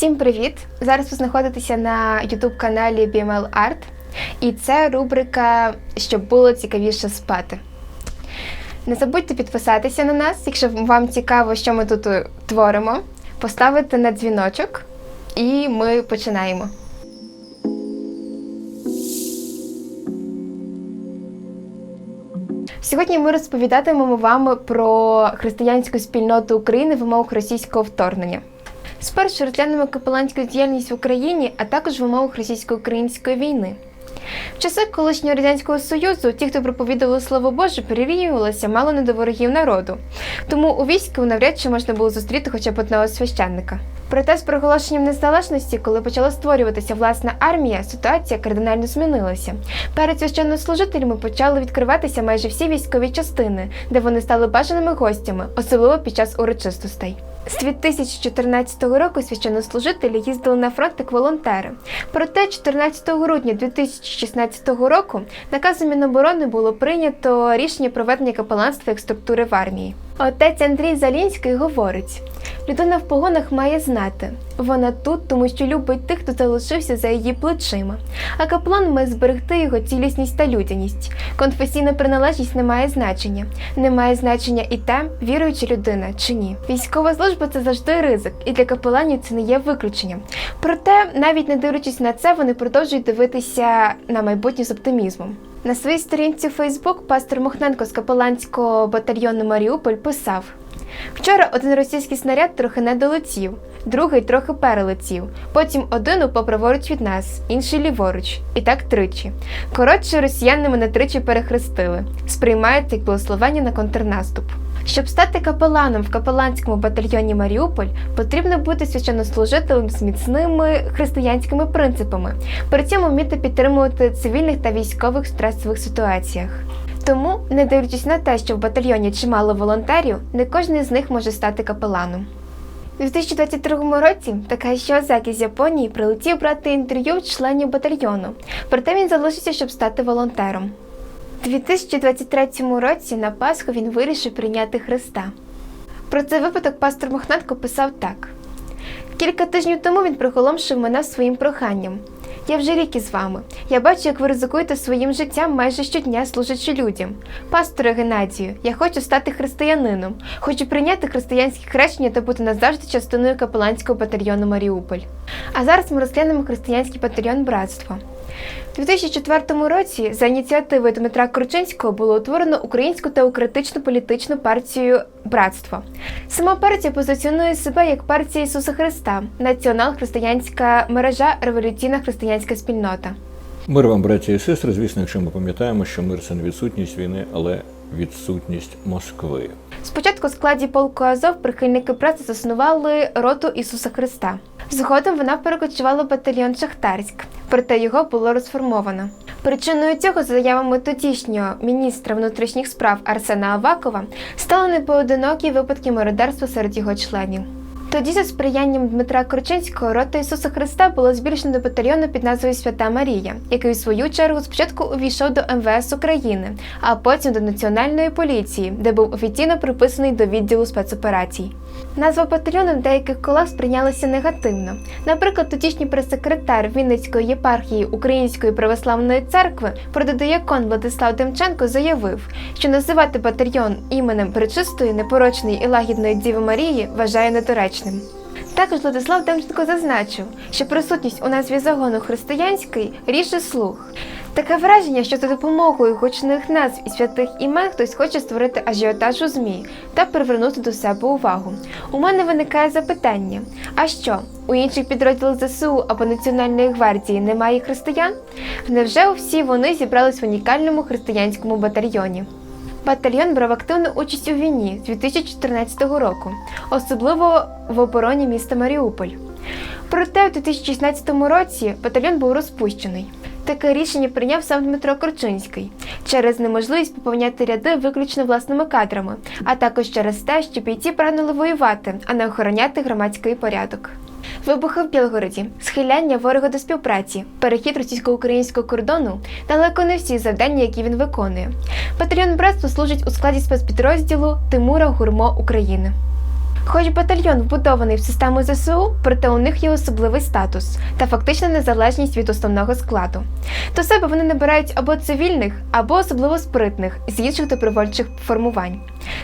Всім привіт! Зараз ви знаходитеся на youtube каналі BML Art, і це рубрика Щоб було цікавіше спати. Не забудьте підписатися на нас, якщо вам цікаво, що ми тут е, творимо, поставити на дзвіночок, і ми починаємо. Сьогодні ми розповідатимемо вам про християнську спільноту України в умовах російського вторгнення. Спершу розглянемо капеланську діяльність в Україні, а також в умовах російсько-української війни. В часи колишнього радянського союзу ті, хто проповідували слово Боже, перерівнювалися мало не до ворогів народу. Тому у війську навряд чи можна було зустріти хоча б одного священника. Проте з проголошенням незалежності, коли почала створюватися власна армія, ситуація кардинально змінилася. Перед священнослужителями почали відкриватися майже всі військові частини, де вони стали бажаними гостями, особливо під час урочистостей. З 2014 року священнослужителі їздили на фронт як волонтери. Проте 14 грудня 2016 року наказом Міноборони було прийнято рішення проведення капеланства як структури в армії. Отець Андрій Залінський говорить: людина в погонах має знати, вона тут, тому що любить тих, хто залишився за її плечима. А каплан має зберегти його цілісність та людяність. Конфесійна приналежність не має значення. Не має значення і те, віруюча людина чи ні. Військова служба це завжди ризик, і для капеланів це не є виключенням. Проте, навіть не дивлячись на це, вони продовжують дивитися на майбутнє з оптимізмом. На своїй сторінці Фейсбук пастор Мохненко з капеланського батальйону Маріуполь писав: Вчора один російський снаряд трохи не долетів, другий трохи перелетів. Потім один упав праворуч від нас, інший ліворуч. І так тричі. Коротше, росіяни мене тричі перехрестили. Сприймають як благословення на контрнаступ. Щоб стати капеланом в капеланському батальйоні Маріуполь, потрібно бути священнослужителем з міцними християнськими принципами, при цьому вміти підтримувати цивільних та військових в стресових ситуаціях. Тому, не дивлячись на те, що в батальйоні чимало волонтерів, не кожен з них може стати капеланом. У 2022 році Такаші Озакі з Японії прилетів брати інтерв'ю членів батальйону, проте він залишився, щоб стати волонтером. У 2023 році на Пасху він вирішив прийняти Христа. Про цей випадок пастор Мохнатко писав так: кілька тижнів тому він приголомшив мене своїм проханням. Я вже рік із вами. Я бачу, як ви ризикуєте своїм життям майже щодня, служачи людям. Пасторе Геннадію, я хочу стати християнином, хочу прийняти християнське хрещення та бути назавжди частиною капеланського батальйону Маріуполь. А зараз ми розглянемо християнський батальйон Братство. У 2004 році за ініціативою Дмитра Кручинського було утворено українську теократичну політичну партію Братство. Сама партія позиціонує себе як партія Ісуса Христа, націонал-християнська мережа, революційна християнська спільнота. Мир вам, браті і сестри. Звісно, якщо ми пам'ятаємо, що мир це не відсутність війни, але відсутність Москви. Спочатку в складі полку Азов прихильники праці заснували роту Ісуса Христа. Згодом вона перекочувала в батальйон Шахтарськ, проте його було розформовано. Причиною цього, за заявами тодішнього міністра внутрішніх справ Арсена Авакова, стали непоодинокі випадки мародерства серед його членів. Тоді, за сприянням Дмитра Корчинського, рота Ісуса Христа була збільшена до батальйону під назвою Свята Марія, який у свою чергу спочатку увійшов до МВС України, а потім до Національної поліції, де був офіційно приписаний до відділу спецоперацій. Назва батальйону в деяких колах сприйнялася негативно. Наприклад, тодішній прес-секретар Вінницької єпархії Української православної церкви прододиякон Владислав Демченко заявив, що називати батальйон іменем пречистої, непорочної і лагідної Діви Марії вважає недоречним. Також Владислав Демченко зазначив, що присутність у назві загону християнський ріже слух. Таке враження, що за допомогою гучних назв і святих імен хтось хоче створити ажіотаж у ЗМІ та привернути до себе увагу. У мене виникає запитання: а що, у інших підрозділах ЗСУ або Національної гвардії немає християн? Невже всі вони зібрались в унікальному християнському батальйоні? Батальйон брав активну участь у війні з 2014 року, особливо в обороні міста Маріуполь. Проте у 2016 році батальйон був розпущений. Таке рішення прийняв сам Дмитро Корчинський через неможливість поповняти ряди виключно власними кадрами, а також через те, що бійці прагнули воювати, а не охороняти громадський порядок. Вибухи в Білгороді, схиляння ворога до співпраці, перехід російсько-українського кордону далеко не всі завдання, які він виконує. Батальйон Братство служить у складі спецпідрозділу Тимура Гурмо України. Хоч батальйон вбудований в систему ЗСУ, проте у них є особливий статус та фактична незалежність від основного складу. До себе вони набирають або цивільних, або особливо спритних з інших добровольчих формувань.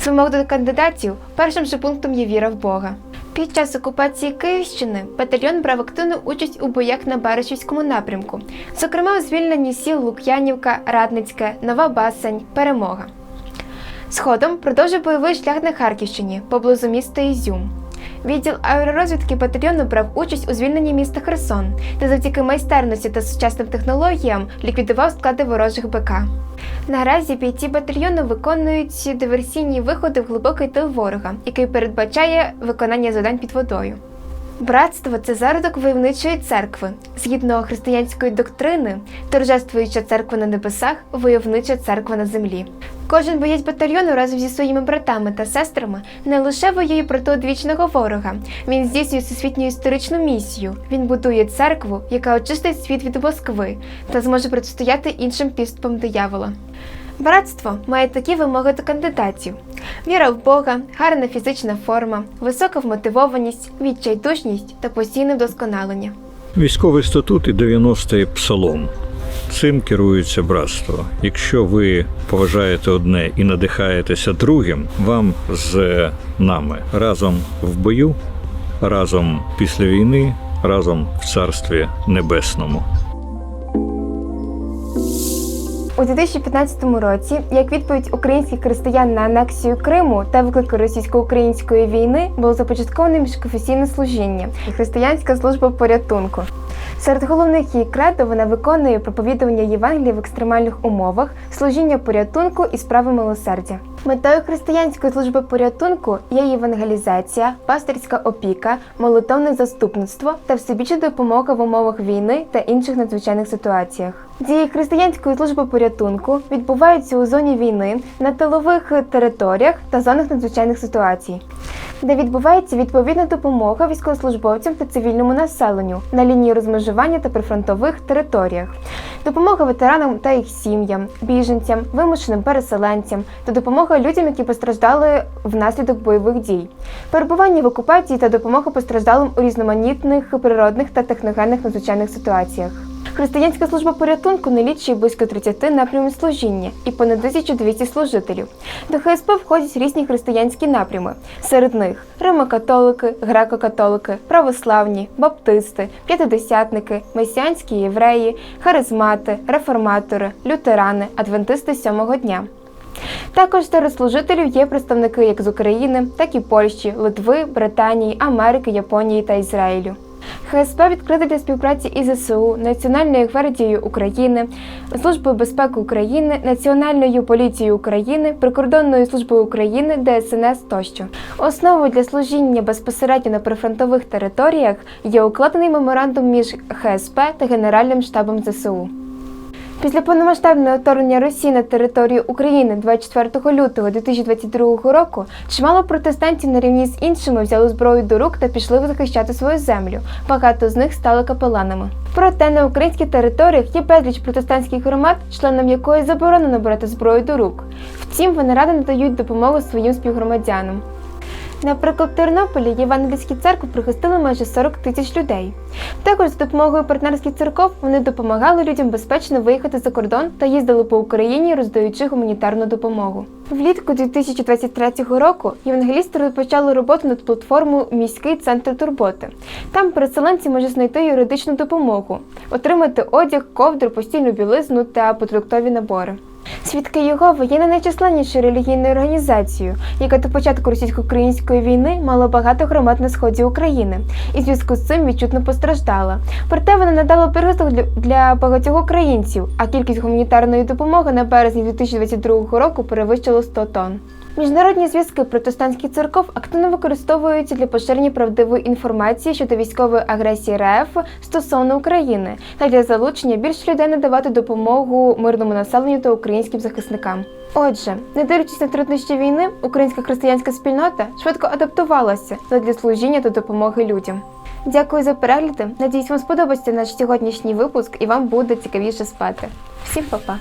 З вимог до кандидатів першим же пунктом є віра в Бога. Під час окупації Київщини батальйон брав активну участь у боях на Баришівському напрямку, зокрема у звільненні сіл Лук'янівка, Радницьке, Нова Басань, Перемога. Згодом продовжив бойовий шлях на Харківщині поблизу міста Ізюм. Відділ аеророзвідки батальйону брав участь у звільненні міста Херсон, де завдяки майстерності та сучасним технологіям ліквідував склади ворожих БК. Наразі бійці батальйону виконують диверсійні виходи в глибокий тил ворога, який передбачає виконання завдань під водою. Братство це зародок войовничої церкви. Згідно християнської доктрини, торжествуюча церква на небесах, войовнича церква на землі. Кожен боєць батальйону разом зі своїми братами та сестрами не лише воює проти одвічного ворога, він здійснює всесвітню історичну місію. Він будує церкву, яка очистить світ від Москви та зможе протистояти іншим підступам диявола. Братство має такі вимоги до кандидатів: віра в Бога, гарна фізична форма, висока вмотивованість, відчайдушність та постійне вдосконалення. Військовий статут і 90-й псалом. Цим керується братство. Якщо ви поважаєте одне і надихаєтеся другим, вам з нами разом в бою, разом після війни, разом в царстві небесному. У 2015 році, як відповідь українських християн на анексію Криму та виклики російсько-української війни, було започатковане міжконфесійне служіння і християнська служба порятунку. Серед головних її кредо вона виконує проповідування Євангелія в екстремальних умовах, служіння порятунку і справи милосердя. Метою християнської служби порятунку є євангелізація, пастирська опіка, молитовне заступництво та всебічна допомога в умовах війни та інших надзвичайних ситуаціях. Дії християнської служби порятунку відбуваються у зоні війни на тилових територіях та зонах надзвичайних ситуацій, де відбувається відповідна допомога військовослужбовцям та цивільному населенню на лінії розмежування та прифронтових територіях, допомога ветеранам та їх сім'ям, біженцям, вимушеним переселенцям та допомога людям, які постраждали внаслідок бойових дій, перебування в окупації та допомога постраждалим у різноманітних природних та техногенних надзвичайних ситуаціях. Християнська служба порятунку налічує близько 30 напрямів служіння і понад 1200 служителів. До ХСП входять різні християнські напрями. Серед них римокатолики, греко-католики, православні, баптисти, п'ятидесятники, месіанські євреї, харизмати, реформатори, лютерани, адвентисти сьомого дня. Також серед служителів є представники як з України, так і Польщі, Литви, Британії, Америки, Японії та Ізраїлю. ХСП відкрите для співпраці із ЗСУ, Національною гвардією України, Службою безпеки України, Національною поліцією України, Прикордонною службою України, ДСНС тощо. Основою для служіння безпосередньо на прифронтових територіях є укладений меморандум між ХСП та Генеральним штабом ЗСУ. Після повномасштабного вторгнення Росії на територію України 24 лютого 2022 року чимало протестантів на рівні з іншими взяли зброю до рук та пішли захищати свою землю. Багато з них стали капеланами. Проте на українських територіях є безліч протестантських громад, членам якої заборонено брати зброю до рук. Втім, вони радо надають допомогу своїм співгромадянам. Наприклад, в Тернополі Євангельські церкви прихистили майже 40 тисяч людей. Також за допомогою партнерських церков вони допомагали людям безпечно виїхати за кордон та їздили по Україні, роздаючи гуманітарну допомогу. Влітку 2023 року євангелісти розпочали роботу над платформою Міський центр турботи. Там переселенці можуть знайти юридичну допомогу, отримати одяг, ковдру, постільну білизну та продуктові набори. Свідки Єгови є найчисленнішою релігійною організацією, яка до початку російсько-української війни мала багато громад на сході України і в зв'язку з цим відчутно постраждала. Проте вона надала прихисток для, для багатьох українців, а кількість гуманітарної допомоги на березні 2022 року перевищила 100 тонн. Міжнародні зв'язки протестантських церков активно використовуються для поширення правдивої інформації щодо військової агресії РФ стосовно України та для залучення більш людей надавати допомогу мирному населенню та українським захисникам. Отже, не дивлячись на труднощі війни, українська християнська спільнота швидко адаптувалася для служіння та допомоги людям. Дякую за перегляди. Надіюсь, вам сподобався наш сьогоднішній випуск і вам буде цікавіше спати. Всім па-па!